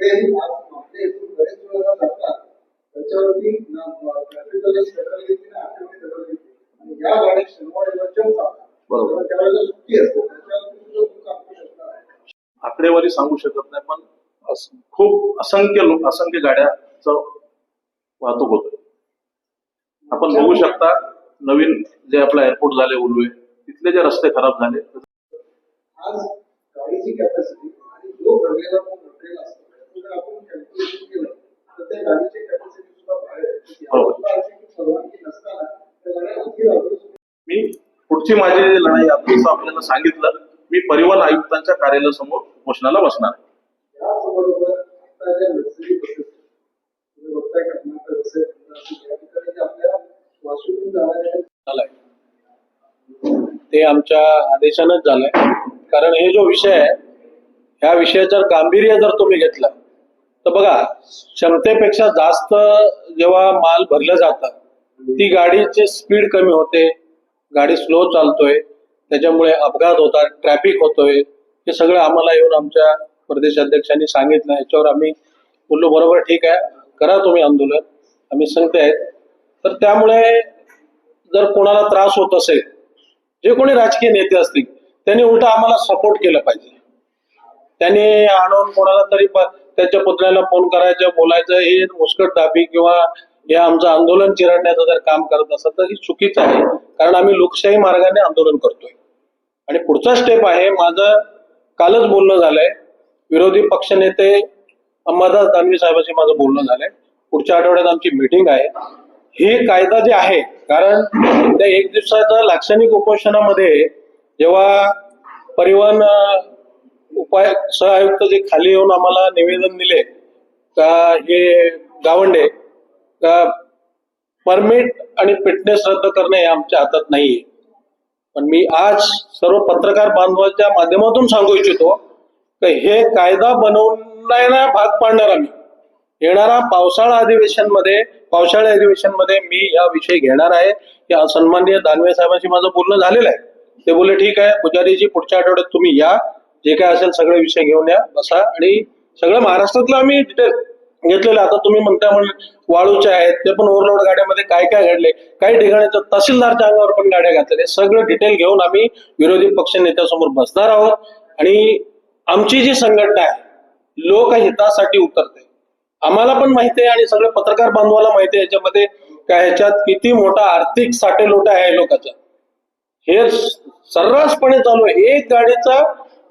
आज आपल्या इथून बरेच वेळेला जातात त्याच्यावरती ना ट्रॅफिकवाले शटल घेतली ना आठवडी दगड घेतली आणि या गाड्या शनिवारी वरच्यावर जातात बरोबर. तेव्हा त्यावेळेला सुट्टी असते. त्याच्यावरती सुद्धा तुम्ही काम करू शकता आकडेवारी सांगू शकत नाही पण खूप असंख्य लोक असंख्य गाड्याचं वाहतूक होतोय आपण बघू शकता नवीन जे आपला एअरपोर्ट झाले उलवे तिथले जे रस्ते खराब झाले आज गाडीची कॅपॅसिटी आणि जो भरलेला मटेरियल असतो मी पुढची माझी लढाई आहे आपल्याला सांगितलं. मी परिवहन आयुक्तांच्या कार्यालयासमोर घोषणाला बसणार ते आमच्या आदेशानंच झालंय. कारण हे जो विषय आहे ह्या विषयाचं गांभीर्य जर तुम्ही घेतलं तर बघा क्षमतेपेक्षा जास्त जेव्हा माल भरलं जातं ती गाडीची स्पीड कमी होते गाडी स्लो चालतोय त्याच्यामुळे अपघात होतात ट्रॅफिक होतोय हे सगळं आम्हाला येऊन आमच्या प्रदेशाध्यक्षांनी सांगितलं. याच्यावर आम्ही बोललो बरोबर ठीक आहे करा तुम्ही आंदोलन. आम्ही सांगते आहेत तर त्यामुळे जर कोणाला त्रास होत असेल जे कोणी राजकीय नेते असतील त्यांनी उलट आम्हाला सपोर्ट केलं पाहिजे. त्यांनी आणून कोणाला तरी त्याच्या पुतण्याला फोन करायचं बोलायचं हे मुस्कट दाबी किंवा हे आमचं आंदोलन चिरडण्याचं जर काम करत असेल तर ही चुकीचं आहे. कारण आम्ही लोकशाही मार्गाने आंदोलन करतोय. आणि पुढचा स्टेप आहे माझं कालच बोलणं झालंय. विरोधी पक्षनेते अंबादास दानवे साहेबांशी माझं बोलणं झालंय. पुढच्या आठवड्यात आमची मीटिंग आहे. हे कायदा जे आहे कारण त्या एक दिवसाच्या लाक्षणिक उपोषणामध्ये जेव्हा परिवहन उपाय सहआयुक्त जे खाली येऊन आम्हाला निवेदन दिले का हे गावंडे का परमिट आणि फिटनेस रद्द करणे हे आमच्या हातात नाहीये. पण मी आज सर्व पत्रकार बांधवाच्या माध्यमातून सांगू इच्छितो की हे कायदा बनवण्याला भाग पाडणार आम्ही. येणारा पावसाळा अधिवेशनमध्ये पावसाळी अधिवेशनमध्ये मी या विषय घेणार आहे. या सन्माननीय दानवे साहेबांशी माझं बोलणं झालेलं आहे. ते बोलले ठीक आहे पुजारीजी पुढच्या आठवड्यात तुम्ही या. जे काय असेल सगळे विषय घेऊन या बसा. आणि सगळं महाराष्ट्रातलं आम्ही डिटेल घेतलेलं आता तुम्ही म्हणता म्हणून वाळूचे आहेत ते पण ओव्हरलोड गाड्यामध्ये काय काय घडले काही ठिकाणी तर तहसीलदारच्या अंगावर पण गाड्या घातलेल्या सगळं डिटेल घेऊन आम्ही विरोधी पक्ष नेत्यासमोर बसणार आहोत. आणि आमची जी संघटना आहे लोकहितासाठी उतरते. आम्हाला पण माहिती आहे आणि सगळे पत्रकार बांधवाला माहिती आहे याच्यामध्ये काय ह्याच्यात किती मोठा आर्थिक साठेलोटा आहे लोकांचा. हे सर्रासपणे चालू आहे. एक गाडीचा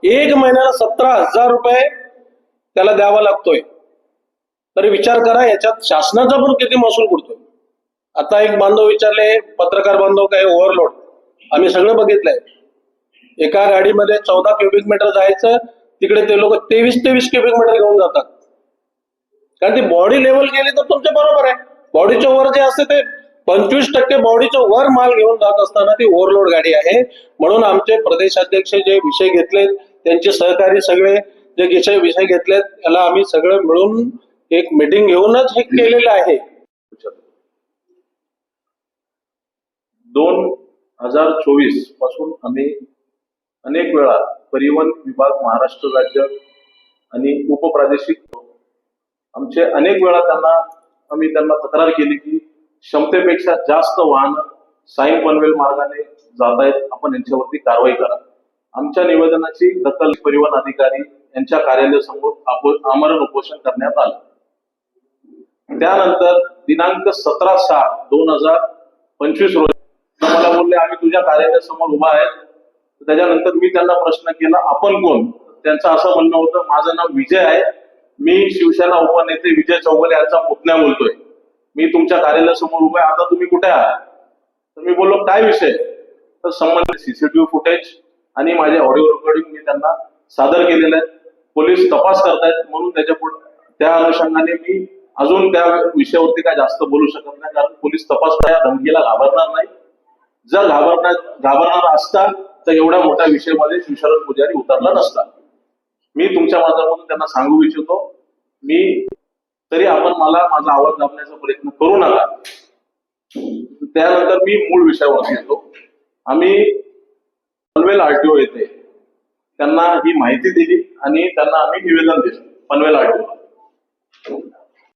एक महिन्याला सतरा हजार रुपये त्याला द्यावा लागतोय. तरी विचार करा याच्यात शासनाचा पण किती महसूल उडतोय आता एक बांधव विचारले पत्रकार बांधव काय ओव्हरलोड आम्ही सगळं बघितलंय. एका गाडीमध्ये चौदा क्युबिक मीटर जायचं तिकडे ते लोक तेवीस तेवीस क्युबिक मीटर घेऊन जातात. कारण ती बॉडी लेवल गेली तर तुमच्या बरोबर आहे. बॉडीच्या वर जे असते ते पंचवीस टक्के बॉडीच्या वर माल घेऊन जात असताना ती ओव्हरलोड गाडी आहे. म्हणून आमचे प्रदेशाध्यक्ष जे विषय घेतलेत त्यांचे सहकारी सगळे जे विषय विषय घेतलेत त्याला आम्ही सगळं मिळून एक मीटिंग घेऊनच हे केलेलं आहे. दोन हजार चोवीसपासून आम्ही अनेक वेळा परिवहन विभाग महाराष्ट्र राज्य आणि उपप्रादेशिक आमचे अनेक वेळा त्यांना आम्ही त्यांना तक्रार केली की क्षमतेपेक्षा जास्त वाहन साई पनवेल मार्गाने जात आहेत आपण यांच्यावरती कारवाई करा. आमच्या निवेदनाची दखल परिवहन अधिकारी यांच्या कार्यालयासमोर आपो- आमरण उपोषण करण्यात आलं. त्यानंतर दिनांक सतरा सहा दोन हजार पंचवीस रोजी मला बोलले आम्ही तुझ्या कार्यालयासमोर उभा आहे त्याच्यानंतर मी त्यांना प्रश्न केला आपण कोण? त्यांचं असं म्हणणं होतं माझं नाव विजय आहे. मी शिवसेना उपनेते विजय चौगले यांचा पुतण्या बोलतोय. मी तुमच्या कार्यालयासमोर उभा आहे. आता तुम्ही कुठे आहात? तर मी बोललो काय विषय? तर संबंधित सीसीटीव्ही फुटेज आणि माझे ऑडिओ रेकॉर्डिंग मी त्यांना सादर केलेलं आहे. पोलीस तपास करतायत म्हणून त्याच्या पुढे त्या अनुषंगाने मी अजून त्या विषयावरती काय जास्त बोलू शकत नाही कारण पोलीस तपास त्या धमकीला घाबरणार नाही. जर घाबरणार घाबरणार असता तर एवढ्या मोठ्या विषयामध्ये शिवशरण पुजारी उतरला नसता. मी तुमच्या माध्यमातून त्यांना सांगू इच्छितो मी तरी आपण मला माझा आवाज दाबण्याचा प्रयत्न करू नका. त्यानंतर मी मूळ विषयावर येतो. आम्ही पनवेल आरटीओ येथे. त्यांना ही माहिती दिली आणि त्यांना आम्ही निवेदन दिलं पनवेल आरटीओ